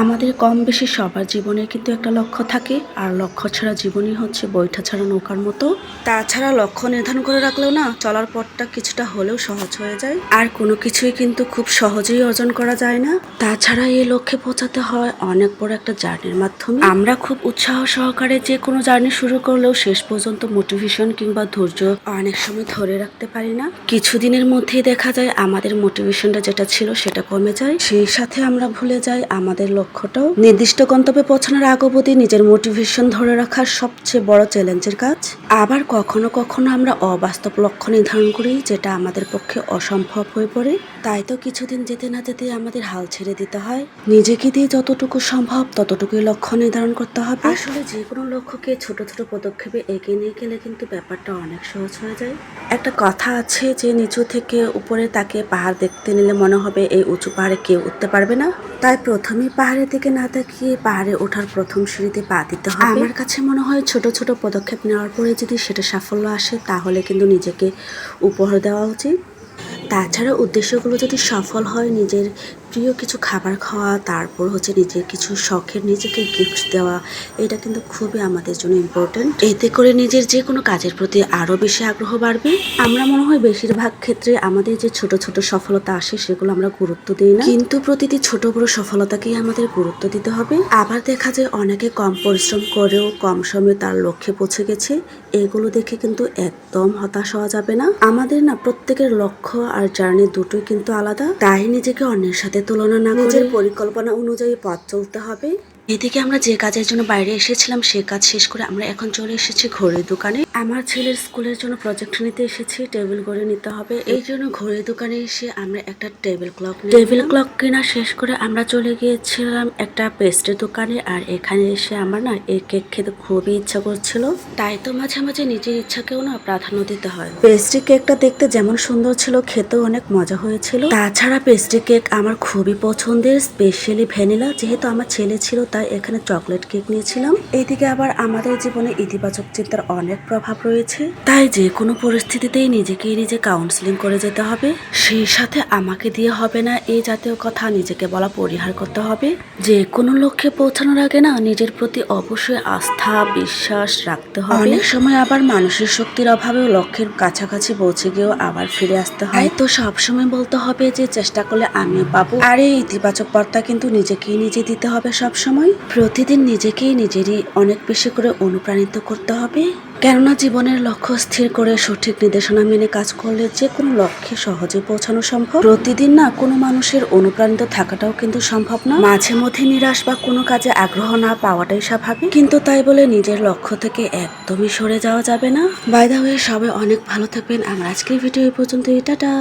আমাদের কম বেশি সবার জীবনে কিন্তু একটা লক্ষ্য থাকে, আর লক্ষ্য ছাড়া জীবনই হচ্ছে বৈঠা ছাড়া নৌকার মতো। তাছাড়া লক্ষ্য নির্ধারণ করে রাখলেও না, চলার পথটা কিছুটা হলেও সহজ হয়ে যায়। আর কোনো কিছুই কিন্তু খুব সহজেই অর্জন করা যায় না। তাছাড়া এই লক্ষ্যে পৌঁছাতে হয় অনেক বড় একটা জার্নির মাধ্যমে। আমরা খুব উৎসাহ সহকারে যে কোনো জার্নি শুরু করলেও শেষ পর্যন্ত মোটিভেশন কিংবা ধৈর্য অনেক সময় ধরে রাখতে পারি না। কিছুদিনের মধ্যেই দেখা যায় আমাদের মোটিভেশনটা যেটা ছিল সেটা কমে যায়। সেই সাথে আমরা ভুলে যাই আমাদের লক্ষ্যটাও? নির্দিষ্ট গন্তব্যে পৌঁছানোর আগ অবধি নিজের মোটিভেশন ধরে রাখার সবচেয়ে বড় চ্যালেঞ্জের কাজ? আবার কখনো কখনো আমরা অবাস্তব লক্ষ্য নির্ধারণ করি, যেটা আমাদের পক্ষে অসম্ভব হয়ে পড়ে। তাই তো কিছুদিন যেতে না যেতে আমাদের হাল ছেড়ে দিতে হয়। নিজেকে দিয়ে যতটুকু সম্ভব ততটুকুই লক্ষ্য নির্ধারণ করতে হবে। আসলে যে কোনো লক্ষ্যকে ছোট ছোট পদক্ষেপে এগিয়ে নিয়ে গেলে কিন্তু ব্যাপারটা অনেক সহজ হয়ে যায়। একটা কথা আছে যে, নিচু থেকে উপরে তাকে পাহাড় দেখতে নিলে মনে হবে এই উঁচু পাহাড়ে কেউ উঠতে পারবে না। তাই প্রথমে পাহাড়ের দিকে না তাকিয়ে পাহাড়ে ওঠার প্রথম সিঁড়িতে পা দিতে হয় আমার কাছে মনে হয় ছোট ছোট পদক্ষেপ নেওয়ার পরে যদি সেটা সাফল্য আসে তাহলে কিন্তু নিজেকে উপহার দেওয়া উচিত। তাছাড়া উদ্দেশ্যগুলো যদি সফল হয় নিজের প্রিয় কিছু খাবার খাওয়া, তারপর হচ্ছে নিজের কিছু শখের নিজেকে গিফট দেওয়া, এটা কিন্তু খুবই আমাদের জন্য ইম্পর্টেন্ট এতে করে নিজের যে কোনো কাজের প্রতি আরও বেশি আগ্রহ বাড়বে। আমরা মনে হয় বেশিরভাগ ক্ষেত্রে আমাদের যে ছোট ছোট সফলতা আসে, সেগুলো আমরা গুরুত্ব দিই না। কিন্তু প্রতিটি ছোট বড় সফলতাকেই আমাদের গুরুত্ব দিতে হবে। আবার দেখা যায় অনেকে কম পরিশ্রম করেও কম সময়ে তার লক্ষ্যে পৌঁছে গেছে। এগুলো দেখে কিন্তু একদম হতাশ হওয়া যাবে না। আমাদের না প্রত্যেকের লক্ষ্য আর জার্নি দুটোই কিন্তু আলাদা। তাই নিজেকে অন্যের সাথে তুলনা না করে নিজের পরিকল্পনা অনুযায়ী পথ চলতে হবে। এদিকে আমরা যে কাজের জন্য বাইরে এসেছিলাম সে কাজ শেষ করে আমরা এখন চলে এসেছি ঘড়ির দোকানে। আমার ছেলের স্কুলের জন্য প্রজেক্ট নিতে এসেছি টেবিল গড়ে নিতে হবে। এই জন্য ঘড়ির দোকানে এসে আমরা একটা টেবিল ক্লক টেবিল ক্লক কেনা শেষ করে আমরা চলে গিয়েছিলাম একটা পেস্ট্রি দোকানে আর এখানে এসে আমার না এই কেক খেতে খুবই ইচ্ছা করছিল। তাই তো মাঝে মাঝে নিজের ইচ্ছাকেও না প্রাধান্য দিতে হয়। পেস্ট্রি কেকটা দেখতে যেমন সুন্দর ছিল খেতেও অনেক মজা হয়েছিল। তাছাড়া পেস্ট্রি কেক আমার খুবই পছন্দের স্পেশালি ভ্যানিলা যেহেতু আমার ছেলে ছিল তাই এখানে চকলেট কেক নিয়েছিলাম। এইদিকে আবার আমাদের জীবনে ইতিবাচক চিন্তার অনেক প্রভাব রয়েছে। তাই যে কোনো পরিস্থিতিতেই নিজেকেই নিজে কাউন্সিলিং করে যেতে হবে। সেই সাথে আমাকে দিয়ে হবে না এই জাতীয় কথা নিজেকে বলা পরিহার করতে হবে। যে কোনো লক্ষ্যে পৌঁছানোর আগে না নিজের প্রতি অবশ্যই আস্থা বিশ্বাস রাখতে হবে। অনেক সময় আবার মানুষের শক্তির অভাবেও লক্ষ্যের কাছাকাছি পৌঁছে গিয়েও আবার ফিরে আসতে হয়। তো সবসময় বলতে হবে যে চেষ্টা করলে আমিও পাবো। আর এই ইতিবাচক বার্তা কিন্তু নিজেকেই নিজে দিতে হবে সব সময় প্রতিদিন নিজেকেই নিজেরই অনেক বেশি করে অনুপ্রাণিত করতে হবে। কেননা জীবনের লক্ষ্য স্থির করে সঠিক নির্দেশনা মেনে কাজ করলে যে কোনো লক্ষ্যে সহজে পৌঁছানো সম্ভব। প্রতিদিন না কোনো মানুষের অনুপ্রাণিত থাকাটাও কিন্তু সম্ভব না। মাঝে মধ্যে নিরাশ বা কোনো কাজে আগ্রহ না পাওয়াটাই স্বাভাবিক। কিন্তু তাই বলে নিজের লক্ষ্য থেকে একদমই সরে যাওয়া যাবে না। বাইদা হয়ে সবাই অনেক ভালো থাকবেন। আমার আজকের ভিডিও এই পর্যন্ত টাটা।